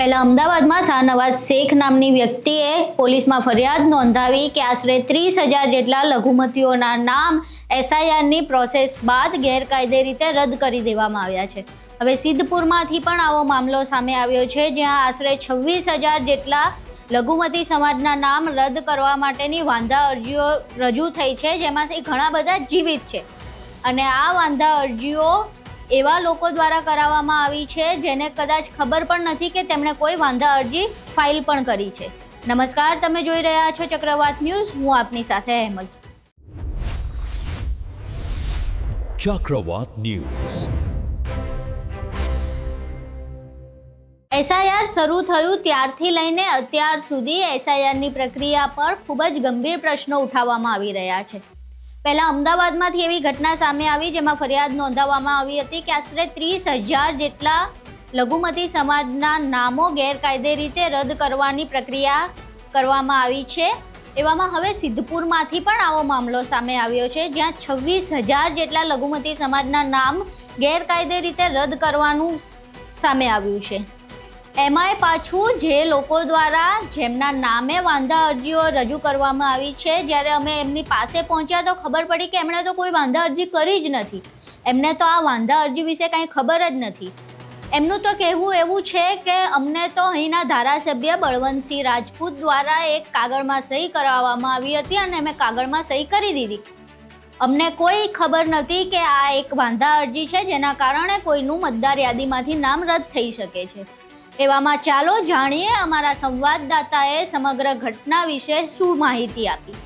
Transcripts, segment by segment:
પહેલા અમદાવાદમાં શાહનવાઝ શેખ નામની વ્યક્તિએ પોલીસમાં ફરિયાદ નોંધાવી કે આશરે ત્રીસ હજાર જેટલા લઘુમતીઓના નામ એસઆઈઆરની પ્રોસેસ બાદ ગેરકાયદે રીતે રદ કરી દેવામાં આવ્યા છે. હવે સિદ્ધપુરમાંથી પણ આવો મામલો સામે આવ્યો છે, જ્યાં આશરે છવ્વીસ હજાર જેટલા લઘુમતી સમાજના નામ રદ કરવા માટેની વાંધા અરજીઓ રજૂ થઈ છે, જેમાંથી ઘણા બધા જીવિત છે. અને આ વાંધા અરજીઓ એવા લોકો દ્વારા કરાવવામાં આવી છે જેને કદાચ ખબર પણ નથી કે તેમણે કોઈ વાંધા અરજી ફાઇલ પણ કરી છે. નમસ્કાર તમે જોઈ રહ્યા છો ચક્રવાત ન્યૂઝ. હું આપની સાથે અહેમદ. ચક્રવાત ન્યૂઝ. એસઆઈઆર શરૂ થયું ત્યારથી લઈને અત્યાર સુધી એસઆઈઆરની પ્રક્રિયા પર ખૂબ જ ગંભીર પ્રશ્નો ઉઠાવવામાં આવી રહ્યા છે. પહેલા અમદાવાદમાંથી એવી ઘટના સામે આવી જેમાં ફરિયાદ નોંધાવવામાં આવી હતી કે આશરે ત્રીસ હજાર જેટલા લઘુમતી સમાજના નામો ગેરકાયદે રીતે રદ કરવાની પ્રક્રિયા કરવામાં આવી છે. એવામાં હવે સિદ્ધપુરમાંથી પણ આવો મામલો સામે આવ્યો છે, જ્યાં છવ્વીસ હજાર જેટલા લઘુમતી સમાજના નામ ગેરકાયદે રીતે રદ કરવાનું સામે આવ્યું છે. એમાંય પાછું જે લોકો દ્વારા જેમના નામે વાંધા અરજીઓ રજૂ કરવામાં આવી છે, જ્યારે અમે એમની પાસે પહોંચ્યા તો ખબર પડી કે એમણે તો કોઈ વાંધા અરજી કરી જ નથી. એમને તો આ વાંધા અરજી વિશે કાંઈ ખબર જ નથી. એમનું તો કહેવું એવું છે કે અમને તો અહીંના ધારાસભ્ય બળવંતસિંહ રાજપૂત દ્વારા એક કાગળમાં સહી કરાવવામાં આવી હતી અને અમે કાગળમાં સહી કરી દીધી. અમને કોઈ ખબર નથી કે આ એક વાંધા અરજી છે, જેના કારણે કોઈનું મતદાર યાદીમાંથી નામ રદ થઈ શકે છે. એવામાં ચાલો જાણીએ અમારા સંવાદદાતાએ સમગ્ર ઘટના વિશે શું માહિતી આપી.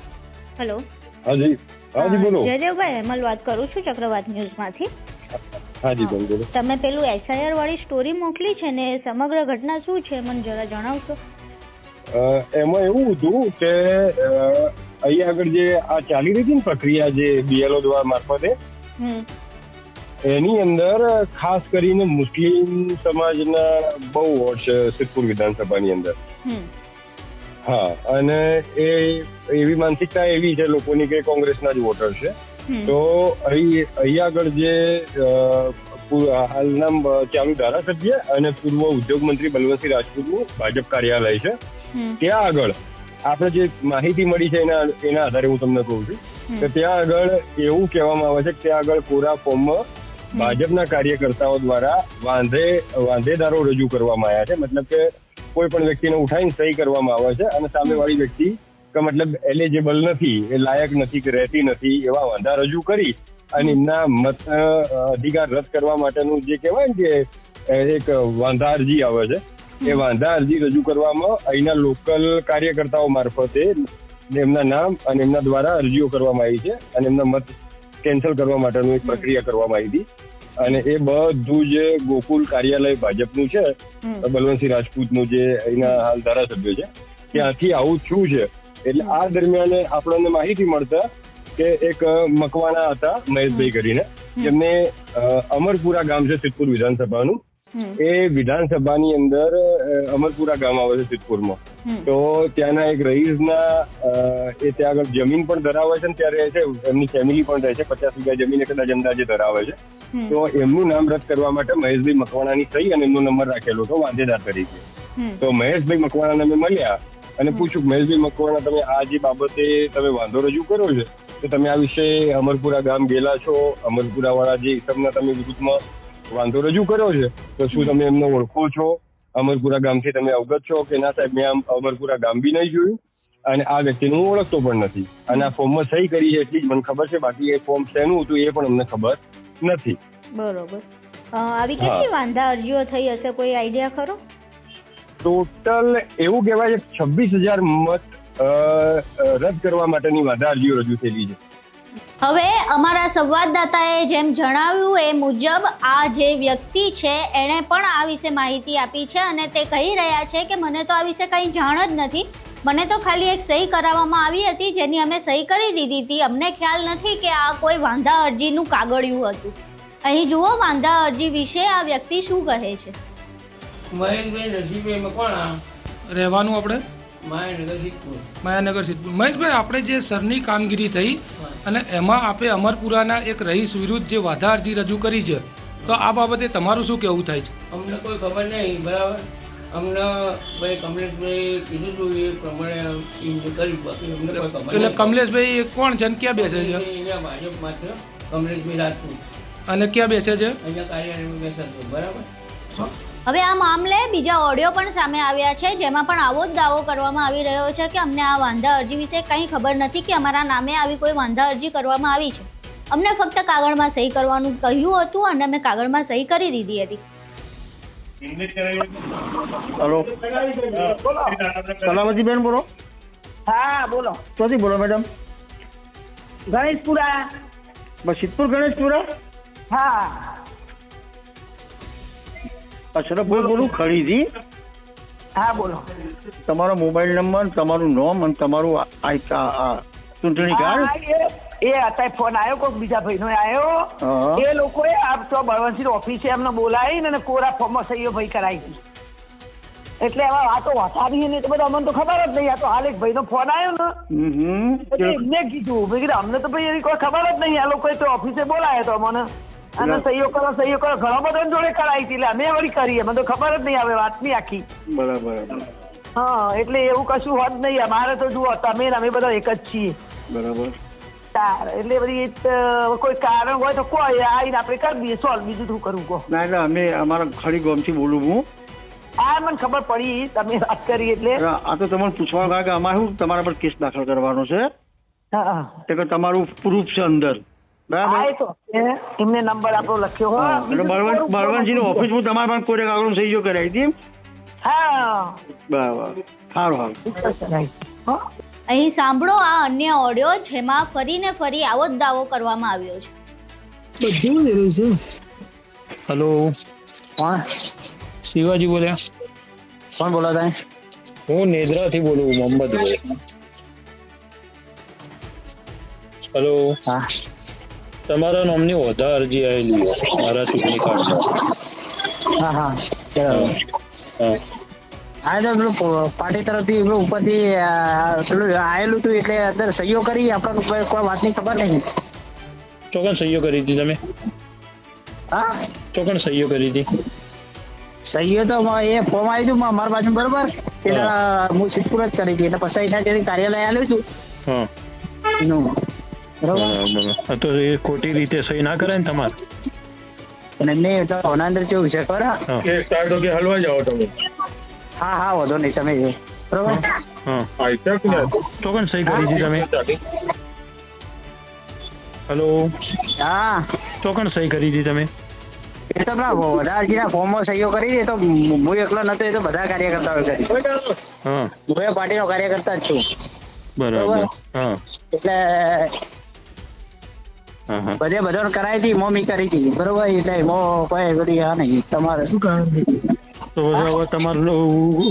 હેલો. હાજી. હાજી બોલો. જયદેવભાઈ હેમલ વાત કરું છું ચક્રવાત ન્યૂઝમાંથી. હાજી બોલો તમે પેલું એસઆઈઆર વાળી સ્ટોરી મોકલી છે ને સમગ્ર ઘટના શું છે મને જરા જણાવશો? એમાં એવું હતું કે અહીંયા આગળ જે આ ચાલી રહી હતી ને પ્રક્રિયા જે બીએલઓ દ્વારા મારફતે હમ. એની અંદર ખાસ કરીને મુસ્લિમ સમાજના બહુ વોટ છે સિદ્ધપુર વિધાનસભાની અંદર. હા અને એ એવી માનસિકતા એવી છે લોકોની કે કોંગ્રેસના જ વોટર છે. તો અહીં અહીંયા આગળ જે હાલના ચાલુ ધારાસભ્ય અને પૂર્વ ઉદ્યોગ મંત્રી બલવંતસિંહ રાજપૂતનું ભાજપ કાર્યાલય છે. ત્યાં આગળ આપણે જે માહિતી મળી છે એના એના આધારે હું તમને કહું છું. કે ત્યાં આગળ એવું કહેવામાં આવે છે કે ત્યાં આગળ કોરા ફોર્મમાં ભાજપના કાર્યકર્તાઓ દ્વારા વાંધે વાંધેદારો રજૂ કરવામાં આવ્યા છે. મતલબ કે કોઈ પણ વ્યક્તિને ઉઠાવીને સહી કરવામાં આવે છે અને સામેવાળી વ્યક્તિ કે મતલબ એલિજેબલ નથી એ લાયક નથી કે રહેતી નથી એવા વાંધા રજૂ કરી અને એમના મત અધિકાર રદ કરવા માટેનું જે કહેવાય ને કે એક વાંધા અરજી આવે છે. એ વાંધા અરજી રજૂ કરવામાં અહીંના લોકલ કાર્યકર્તાઓ મારફતે એમના નામ અને એમના દ્વારા અરજીઓ કરવામાં આવી છે અને એમના મત કેન્સલ કરવા માટેનું એક પ્રક્રિયા કરવામાં આવી હતી. અને એ બધું જે ગોકુલ કાર્યાલય ભાજપનું છે બલવંતસિંહ રાજપૂતનું જે એના હાલ ધારાસભ્ય છે ત્યાંથી આવું થયું છે. એટલે આ દરમિયાન આપણને માહિતી મળતા કે એક મકવાના હતા મહેશભાઈ કરીને. જેમને અમરપુરા ગામ છે સિદ્ધપુર વિધાનસભાનું. એ વિધાનસભાની અંદર અમરપુરા ગામ આવે છે સિદ્ધપુરમાં. તો ત્યાંના એક રહીશના એ ત્યાં આગળ જમીન પણ ધરાવે છે ને ત્યાં રહે છે એમની ફેમિલી પણ રહે છે પચાસ વીઘા જમીન કદાચ અંદાજે ધરાવે છે. તો એમનું નામ રદ કરવા માટે મહેશભાઈ મકવાણાની થઈ અને એમનો નંબર રાખેલો હતો વાંધેદાર તરીકે. તો મહેશભાઈ મકવાણાને અમે મળ્યા અને પૂછ્યું મહેશભાઈ મકવાણા તમે આ જે બાબતે તમે વાંધો રજૂ કર્યો છે તો તમે આ વિશે અમરપુરા ગામ ગયેલા છો અમરપુરા વાળા જે હિસાબના તમે વિરુદ્ધમાં વાંધો રજૂ કર્યો છે તો શું તમે એમને ઓળખો છો? અમરપુરા ગામથી તમે અવગત છો કે ના સાહેબ મેં આમ અમરપુરા ગામ બી નહીં જોયું અને આ વ્યક્તિને હું ઓળખતો પણ નથી. અને આ ફોર્મમાં સહી કરી છે એટલી જ મને ખબર છે બાકી એ ફોર્મ શેનું હતું એ પણ અમને ખબર નથી. બરોબર. આવી કેટલી વાંધા અરજીઓ થઈ હશે? કોઈ આઈડિયા ખરો? ટોટલ એવું કહેવાય છે છવ્વીસ હજાર મત રદ કરવા માટેની વાંધા અરજીઓ રજૂ થયેલી છે. હવે અમારા સંવાદદાતાએ જેમ જણાવ્યું એ મુજબ આ જે વ્યક્તિ છે એણે પણ આ વિશે માહિતી આપી છે અને તે કહી રહ્યા છે કે મને તો આ વિશે કંઈ જાણ જ નથી. મને તો ખાલી એક સહી કરાવવામાં આવી હતી જેની અમે સહી કરી દીધી હતી. અમને ખ્યાલ નથી કે આ કોઈ વાંધા અરજીનું કાગળિયું હતું. અહીં જુઓ વાંધા અરજી વિશે આ વ્યક્તિ શું કહે છે? મહેશભાઈ નસીબભાઈ મકવાણા રહેવાનું આપણે? માયાનગર સિદ્ધપુર. માયાનગર સિદ્ધપુર. મહેશભાઈ આપણે જે સરની કામગીરી થઈ અને એમાં આપણે અમરપુરાના એક રહીશ વિરુદ્ધ જે વાધા અરજી રજૂ કરી છે તો આ બાબતે તમારું શું કહેવું થાય છે? અમને કોઈ ખબર નહીં બરાબર? અમને ભાઈ કમલેશભાઈ કીધું હતું એ પ્રમાણે કર્યું બાકી અમને કોઈ ખબર એટલે કમલેશભાઈ કોણ છે અને ક્યાં બેસે છે? અહીંયા ભાજપ માત્ર કમલેશભાઈ રાજપૂત. અને ક્યાં બેસે છે? અહીંયા કાર્યાલયમાં બેસે છે બરાબર? હવે આ મામલે બીજા ઓડિયો પણ સામે આવ્યા છે જેમાં પણ આવો જ દાવો કરવામાં આવી રહ્યો છે કે અમને આ વાંધા અરજી વિશે કંઈ ખબર નથી કે અમારા નામે આવી કોઈ વાંધા અરજી કરવામાં આવી છે. અમને ફક્ત કાગળમાં સહી કરવાનું કહ્યું હતું અને અમે કાગળમાં સહી કરી દીધી હતી. હલો. સલામતીબેન બોલો. હા બોલો. ક્યાંથી બોલો મેડમ? ગણેશપુરા. બસ સિદ્ધપુર ગણેશપુરા? હા. અશરફભાઈ બોલું? ખરીદી? હા બોલો. તમારો મોબાઈલ નંબર તમારું નામ અને તમારું આ- આ આ ચૂંટણી કાર્ડ? એ- અત્યારે ફોન આવ્યો કોઈક બીજા ભાઈનો આવ્યો. એ લોકોએ આ તો બળવંતસિંહ ઓફિસે એમને બોલાવીને અને કોરા ફોર્મમાં સહીઓ ભાઈ કરાવી એટલે એમાં વાતો વાતાવી ને તો બધું અમને તો ખબર જ નહીં. આ તો હાલ એક ભાઈનો ફોન આવ્યો ને. એટલે એમને કીધું. મેં કીધું અમને તો ભાઈ એવી કોઈ ખબર જ નહીં. આ લોકોએ તો ઓફિસે બોલાયો તો અમને. અને સહયોગ સહીઓ કરો સહીઓ કરો. ઘણો બધો જોડે કરાવી હતી. એટલે અમે વળી કરીએ. મને તો ખબર જ નહીં આવે વાતની આખી. બરાબર હા એટલે એવું કશું હોત નહીં. અમારે તો જુઓ તમે ને અમે બધા એક જ છીએ. બરાબર. એટલે બધી કોઈ કારણ હોય તો કોઈ આવીને આપણે કરી દઈએ. સોલ્વ બીજું શું કરવું કહો ના એટલે અમે અમારા ખડી ગોમથી બોલું હું. આ મને ખબર પડી. તમે વાત કરી એટલે. આ તો તમને પૂછવાનું કારણ કે અમારે શું તમારા પર કેસ દાખલ કરવાનો છે? હા હા. તમારું પ્રૂફ છે અંદર. હા એમને નંબર આપણો લખ્યો હો હા, એટલે બળવંત ઓફિસ હું તમારા પણ કોઈ કાગળ સહીઓ કરાવી હતી હા. બરાબર. સારું સારું. અહીં સાંભળો આ અન્ય ઓડિયો જેમાં ફરીને ફરી આવો જ દાવો કરવામાં આવ્યો છે. હેલો કોણ? શિવાજી બોલ્યા કોણ બોલો તમે? હું નેદ્રાથી બોલું મોહમ્મદ. હેલો હા. તમારા નામની ઓધા અરજી આવેલી મારા ચૂંટણી કાર્ડ હા હા. બરાબર. હા. તો પેલું પાર્ટી તરફથી પેલું ઉપરથી પેલું આવેલું હતું એટલે અંદર સહીઓ કરી આપણને કોઈ વાતની ખબર નહીં. ચોકન સહીઓ કરી હતી તમે? હા? ચોકન સહીઓ કરી હતી. સહીઓ તો એ ફોર્મ આવ્યું હતું મારા બાજુ બરોબર? એટલે હું સિદ્ધપુર જ કરી હતી. એટલે પછી અહીંયા જે કાર્યાલય આવ્યું હતું હા. એનું બરોબર? તો એ ખોટી રીતે સહી ના કરે ને તમારે? અને નહીં તો આના અંદર કેવું છે ખબર હા? હા કેસ કે હલવા જાઓ તમે. હા હા વાંધો નહીં તમે એ. બરોબર? હા. ચોકન સહી કરી હતી તમે. હેલો. હા. ચોકન સહી કરી હતી તમે. એ તો પેલા બધા અરજીના ફોર્મમાં સહીઓ કરી દે તો હું એકલો નતો એ તો બધા કાર્યકર્તાઓ કરી હા. હું પાર્ટીનો કાર્યકર્તા જ છું. બરાબર? હા. એટલે બધે બધાને કરાવી હતી મોમી કરી હતી. બરોબર એટલે મો કોઈ બધી હા નહીં. તમારે શું તો પછી હવે તમારે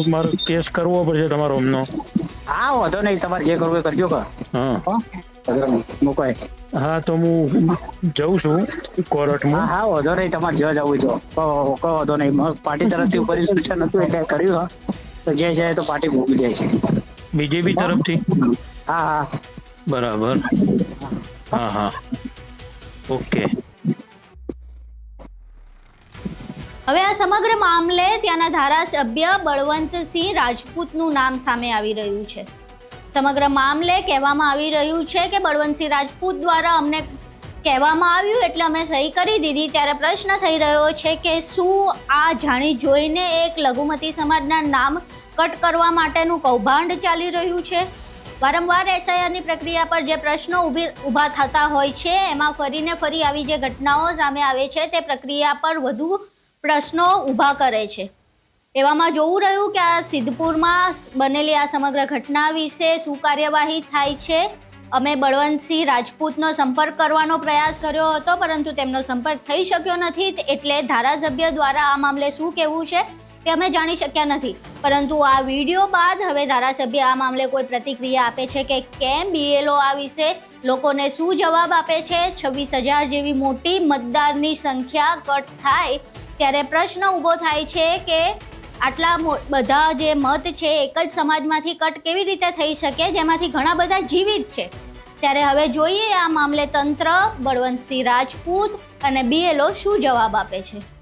મારો કેસ કરવો પડશે તમારો અમનો. હા વાંધો નહીં. તમારે જે કરવું એ કરજો કા. હા. હો? મુકાય. હા તો હું જઉં છું કોર્ટમાં. હા વાંધો નહીં. તમારે જ્યાં જવું છો કો- કોઈ વાંધો નહીં. પાર્ટી તરફથી ઉપર સૂચન હતું એટલે કર્યું હા. તો જે છે તો પાર્ટી મૂકી જાય છે. બીજેપી તરફથી? હા હા. બરાબર. હા હા. ઓકે. હવે આ સમગ્ર મામલે ત્યાંના ધારાસભ્ય બળવંતસિંહ રાજપૂતનું નામ સામે આવી રહ્યું છે. સમગ્ર મામલે કહેવામાં આવી રહ્યું છે કે બળવંતસિંહ રાજપૂત દ્વારા અમને કહેવામાં આવ્યું એટલે અમે સહી કરી દીધી. ત્યારે પ્રશ્ન થઈ રહ્યો છે કે શું આ જાણી જોઈને એક લઘુમતી સમાજના નામ કટ કરવા માટેનું કૌભાંડ ચાલી રહ્યું છે? વારંવાર એસઆઈઆરની પ્રક્રિયા પર જે પ્રશ્નો ઊભી થતા હોય છે, એમાં ફરીને ફરી આવી જે ઘટનાઓ સામે આવે છે, તે પ્રક્રિયા પર વધુ પ્રશ્નો ઊભા કરે છે. એવામાં જોવું રહ્યું કે આ સિદ્ધપુરમાં બનેલી આ સમગ્ર ઘટના વિશે શું કાર્યવાહી થાય છે? અમે બળવંતસિંહ રાજપૂતનો સંપર્ક કરવાનો પ્રયાસ કર્યો હતો, પરંતુ તેમનો સંપર્ક થઈ શક્યો નથી, એટલે ધારાસભ્ય દ્વારા આ મામલે શું કહેવું છે? તે અમે જાણી શક્યા નથી. પરંતુ આ વીડિયો બાદ હવે ધારાસભ્ય આ મામલે કોઈ પ્રતિક્રિયા આપે છે કે કેમ બીએલઓ આ વિશે લોકોને શું જવાબ આપે છે? છવ્વીસ હજાર જેવી મોટી મતદારની સંખ્યા કટ થાય ત્યારે પ્રશ્ન ઊભો થાય છે કે આટલા બધા જે મત છે એક જ સમાજમાંથી કટ કેવી રીતે થઈ શકે? જેમાંથી ઘણા બધા જીવિત છે. ત્યારે હવે જોઈએ આ મામલે તંત્ર, બળવંતસિંહ રાજપૂત અને બીએલઓ શું જવાબ આપે છે.